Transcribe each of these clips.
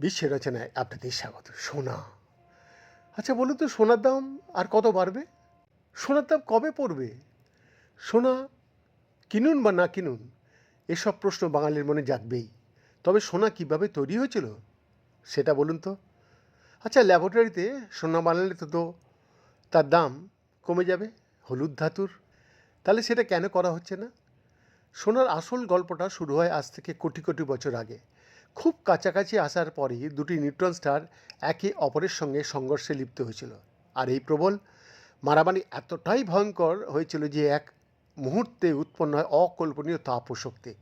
বিশ্বের রচনায় আপনাদের স্বাগত। সোনা। আচ্ছা বলুন তো, সোনার দাম আর কত বাড়বে? সোনার দাম কবে পড়বে? সোনা, কিনুন বা না কিনুন, এসব প্রশ্ন বাঙালির মনে জাগবেই। তবে সোনা কীভাবে তৈরি হয়েছিল, সেটা বলুন তো। আচ্ছা ল্যাবরেটরিতে সোনা বানালে তো তার দাম কমে যাবে, হলুদ ধাতুর। তাহলে সেটা কেন করা হচ্ছে না? সোনার আসল গল্পটা শুরু হয় আজ থেকে কোটি কোটি বছর আগে। খুব কাছাকাছি আসার পরেই দুটি নিউট্রন স্টার একে অপরের সঙ্গে সংঘর্ষে লিপ্ত হয়েছিল। আর এই প্রবল মারামারি এতটাই ভয়ঙ্কর হয়েছিল যে এক মুহূর্তে উৎপন্ন হয় অকল্পনীয় তাপ ও শক্তি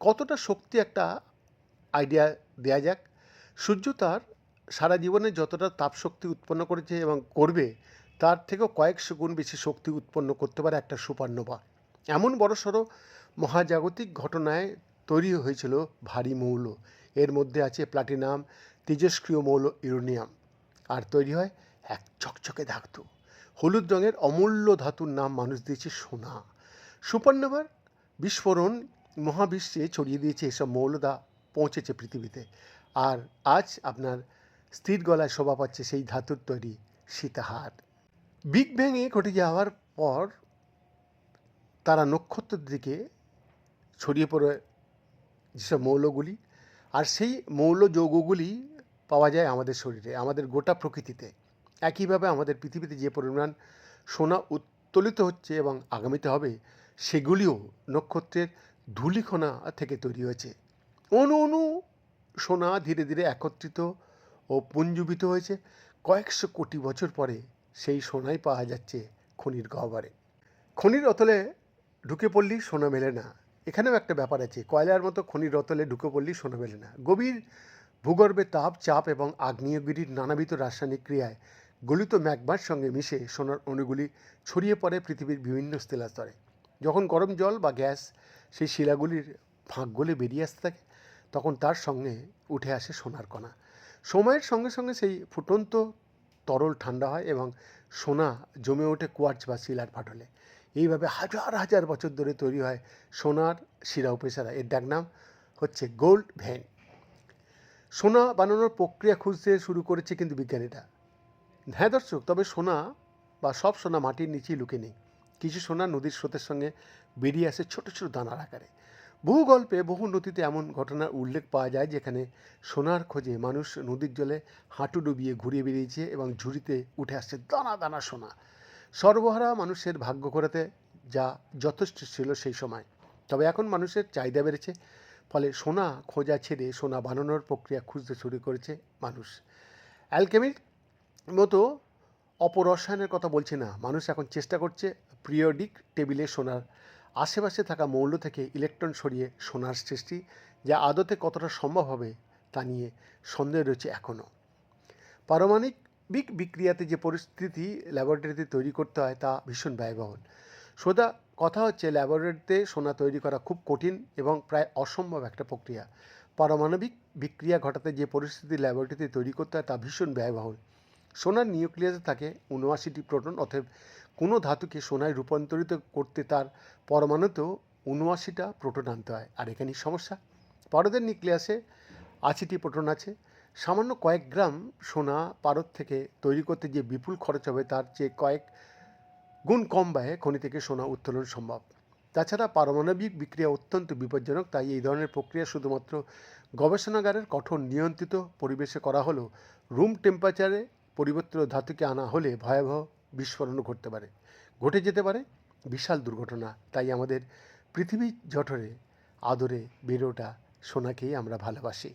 কতটা শক্তি একটা আইডিয়া দেয়া যাক। সূর্য তার সারা জীবনে যতটা তাপ শক্তি উৎপন্ন করেছে এবং করবে, তার থেকেও কয়েকশো গুণ বেশি শক্তি উৎপন্ন করতে পারে একটা সুপারনোভা। এমন বড়সড় মহাজাগতিক ঘটনায় তৈরি হয়েছিল ভারী মৌল। এর মধ্যে আছে প্লাটিনাম, তেজস্ক্রিয় মৌল ইউরেনিয়াম আর তৈরি হয় এক চকচকে ধাতু। হলুদ রঙের অমূল্য ধাতুর নাম মানুষ দিয়েছে সোনা। সুপারনোভার বিস্ফোরণ মহাবিশ্বে ছড়িয়ে দিয়েছে এসব মৌলদা পৌঁছেছে পৃথিবীতে। আর আজ আপনার স্থির গলায় শোভা পাচ্ছে সেই ধাতুর তৈরি সীতাহার। বিগ ব্যাংয়ে ঘটে যাওয়ার পর তারা নক্ষত্রের দিকে ছড়িয়ে পড়ে যেসব মৌলগুলি, আর সেই মৌল যৌগগুলি পাওয়া যায় আমাদের শরীরে, আমাদের গোটা প্রকৃতিতে। একইভাবে আমাদের পৃথিবীতে যে পরিমাণ সোনা উত্তোলিত হচ্ছে এবং আগামীতে হবে, সেগুলিও নক্ষত্রের ধূলিকণা থেকে তৈরি হয়েছে। অনু অনু সোনা ধীরে ধীরে একত্রিত ও পুঞ্জীবিত হয়েছে। কয়েকশো কোটি বছর পরে সেই সোনাই পাওয়া যাচ্ছে খনির গহ্বরে। খনির অতলে ঢুকে পড়লেই সোনা মেলে না। এখানেও একটা ব্যাপার আছে, কয়লার মতো খনির রতলে ঢুকে পড়লি, সোনা মেলে না। গভীর ভূগর্ভে তাপ, চাপ এবং আগ্নেয়গিরির নানাবিধ রাসায়নিক ক্রিয়ায় গলিত ম্যাগমার সঙ্গে মিশে সোনার অণুগুলি ছড়িয়ে পড়ে পৃথিবীর বিভিন্ন স্থিলাস্তরে যখন গরম জল বা গ্যাস সেই শিলাগুলির ফাঁক গলে বেরিয়ে আসতে থাকে, তখন তার সঙ্গে উঠে আসে সোনার কণা। সময়ের সঙ্গে সঙ্গে সেই ফুটন্ত তরল ঠান্ডা হয় এবং সোনা জমে ওঠে কোয়ার্চ বা শিলার ফাটলে। এইভাবে হাজার হাজার বছর ধরে তৈরি হয় সোনার শিরা উপেশারা এর ডাকনাম হচ্ছে গোল্ড ভ্যান সোনা বানানোর প্রক্রিয়া খুঁজতে শুরু করেছে কিন্তু বিজ্ঞানীরা। হ্যাঁ দর্শক, তবে সোনা বা সব সোনা মাটির নিচেই লুকে নেই। কিছু সোনা নদীর স্রোতের সঙ্গে বেরিয়ে আসে ছোট ছোট দানার আকারে। বহু গল্পে বহু নদীতে এমন ঘটনার উল্লেখ পাওয়া যায় যেখানে সোনার খোঁজে মানুষ নদীর জলে হাঁটু ডুবিয়ে ঘুরিয়ে বেরিয়েছে এবং ঝুড়িতে উঠে আসছে দানা দানা সোনা। সর্বহারা মানুষের ভাগ্য করাতে যা যথেষ্ট ছিল সেই সময়। তবে এখন মানুষের চাহিদা বেড়েছে, ফলে সোনা খোঁজা ছেড়ে সোনা বানানোর প্রক্রিয়া খুঁজতে শুরু করেছে মানুষ। অ্যালকেমির মতো অপরসায়নের কথা বলছি না। মানুষ এখন চেষ্টা করছে পিরিয়ডিক টেবিলে সোনার আশেপাশে থাকা মৌল থেকে ইলেকট্রন সরিয়ে সোনার সৃষ্টি, যা আদতে কতটা সম্ভব হবে তা নিয়ে সন্দেহ রয়েছে এখনও পারমাণবিক বিক্রিয়াতে যে পরিস্থিতি ল্যাবরেটরিতে তৈরি করতে হয় তা ভীষণ ব্যয়বহুল। সোজা কথা হচ্ছে ল্যাবরেটরিতে সোনা তৈরি করা খুব কঠিন এবং প্রায় অসম্ভব একটা প্রক্রিয়া। পারমাণবিক বিক্রিয়া ঘটাতে যে পরিস্থিতি ল্যাবরেটরিতে তৈরি করতে হয় তা ভীষণ ব্যয়বহুল। সোনার নিউক্লিয়াসে থাকে উনআশিটি প্রোটন, অতএব কোনো ধাতুকে সোনায় রূপান্তরিত করতে তার পরমাণুতেও উনআশিটা প্রোটন আনতে হয়। আর এখানেই সমস্যা। পারদের নিউক্লিয়াসে আশিটি প্রোটন আছে। সামান্য কয়েক গ্রাম সোনা পারদ থেকে তৈরি করতে যে বিপুল খরচ হবে, তার চেয়ে কয়েক গুণ কম ব্যয়ে খনি থেকে সোনা উত্তোলন সম্ভব। তাছাড়া পারমাণবিক বিক্রিয়া অত্যন্ত বিপজ্জনক, তাই এই ধরনের প্রক্রিয়া শুধুমাত্র গবেষণাগারের কঠোর নিয়ন্ত্রিত পরিবেশে করা হলেও রুম টেম্পারেচারে পরিবর্তিত ধাতুকে আনা হলে ভয়াবহ বিস্ফোরণও ঘটতে পারে। ঘটে যেতে পারে, বিশাল দুর্ঘটনা, তাই আমাদের পৃথিবীর জঠরে, আদরে বেরোটা সোনাকেই আমরা ভালোবাসি।